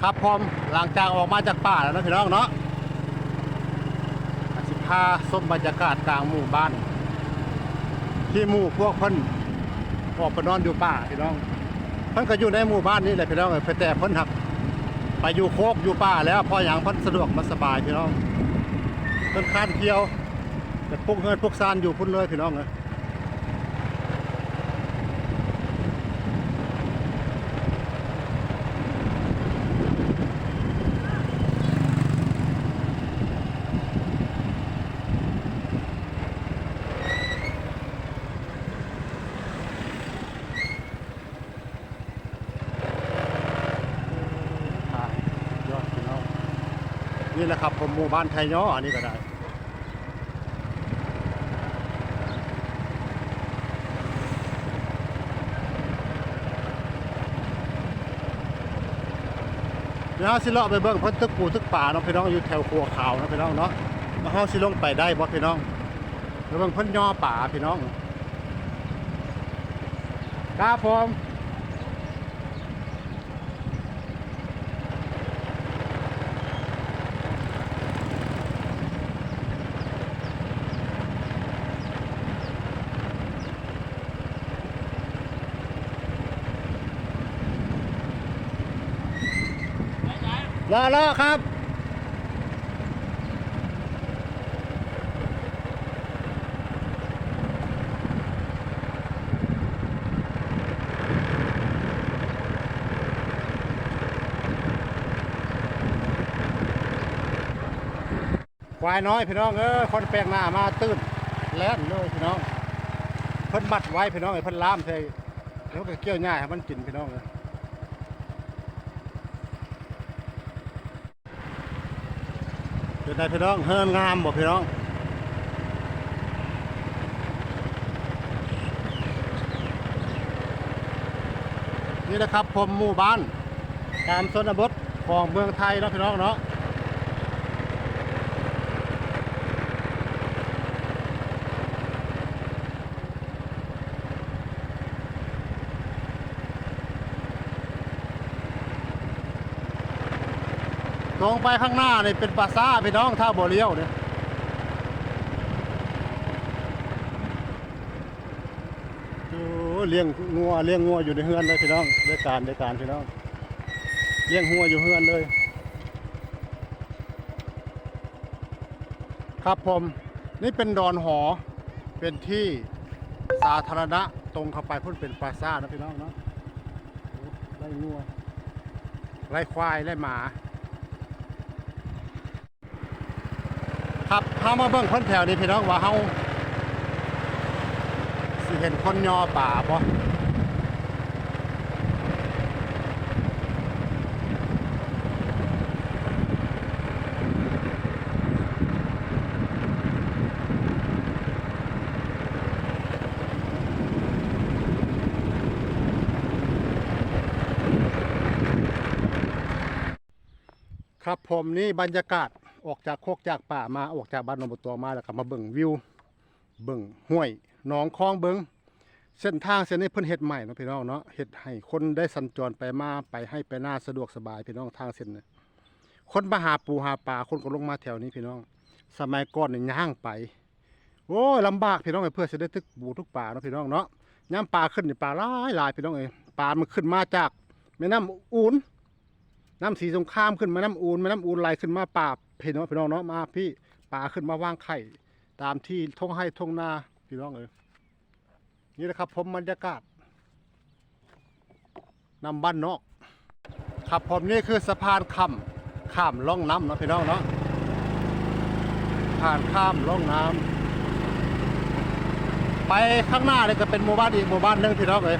ครับพร้อมหลังจากออกมาจากป่าแล้วนะพี่น้องเนาะสิพาส้มบรรยากาศกลางหมู่บ้าน ที่หมู่พวกเพิ่นออกไปนอนอยู่ป่าพี่น้อง เพิ่นก็อยู่ในหมู่บ้านนี่แหละพี่น้องเอ้ยแต่เพิ่นหักไปอยู่โคกอยู่ป่าแล้วพออย่างเพิ่นสะดวกมันสบายพี่น้องเพิ่นคานเที่ยวแต่พวกเฮือนพวกซานอยู่พุ่นเลยพี่น้องเอ้ยค่ะยอดพี่น้อง นี่แหละครับผมหมู่บ้านไทยย้ออันนี้ก็ได้เดี๋ยวเราสิเลาะไปเบิ่งเพิ่นตึกปูตึกป่าเนาะพี่น้องอยู่แถวครัวขาวนะพี่น้องเนาะแล้วเฮาสิลงไปได้บ่พี่น้องไปเบิ่งเพิ่นย่อป่าพี่น้องครับผม รอรอครับ ควายน้อยพี่น้องเออคนแปลกหน้ามาตื้นแล่นเลยพี่น้อง เพิ่นมัดไว้พี่น้องไอ้เพิ่นล่ามใส่แล้วก็เกี่ยวง่ายให้มันกินพี่น้องเลย เป็นไงพี่น้องเฮินงามบ่พี่น้องนี่นะครับผมหมู่บ้านตามชนบทของเมืองไทยเนาะพี่น้องเนาะ ตรงไปข้างหน้านี่เป็นปราซ่าพี่น้องท่าบ่อเลี้ยวเนี่ยโอ้เลี้ยงงัวเลี้ยงงัวอยู่ในเฮือนเลยพี่น้องด้วยการด้วยการพี่น้องเลี้ยงงัวอยู่เฮือนเลย ครับผมนี่เป็นดอนหอเป็นที่สาธารณะตรงเข้าไปพุ่นเป็นปราซ่านะพี่น้องเนาะไล่งัวไล่ควายไล่หมา ครับเฮามาเบิ่งคนแถวนี้พี่น้องว่าเฮาสิเห็นคนยอป่าบ่ครับผมนี่บรรยากาศ ออกจากโคกจากป่ามาออกจากบ้านนองบัวตัวมาแล้วก็มาเบิ่งวิวเบิ่งห้วยหนองคลองเบิ่งเส้นทางเส้นนี้เพิ่นเฮ็ดใหม่เนาะพี่น้องเนาะเฮ็ดให้คนได้สัญจรไปมาไปให้ไปหน้าสะดวกสบายพี่น้องทางเส้นนี้คนมาหาปูหาปลาคนก็ลงมาแถวนี้พี่น้อง สมัยก่อนเนี่ยย่างไปโอ้ยลำบากพี่น้องเอ้เพื่อจะได้ทึกปูทุกป่าเนาะพี่น้องเนาะย่ำปลาขึ้นนี่ปลาหลายหลายพี่น้องเอ้ปลามันขึ้นมาจากแม่น้ำอูนน้ำสีสงครามขึ้นมาน้ำอูนแม่น้ำอูนไหลขึ้นมาป่า พี่น้องพี่น้องเนาะมาพี่ปลาขึ้นมาวางไข่ ตามที่ทงให้ทงนาพี่น้องเอยนี่แหละครับ ผมบรรยากาศนำบ้านนอกครับผมนี่คือสะพานคำข้ามล่องน้ำเนาะพี่น้องเนาะผ่านข้ามล่องน้ำไปข้างหน้าเลยก็เป็นหมู่บ้านอีกหมู่บ้านหนึงพี่น้องเอย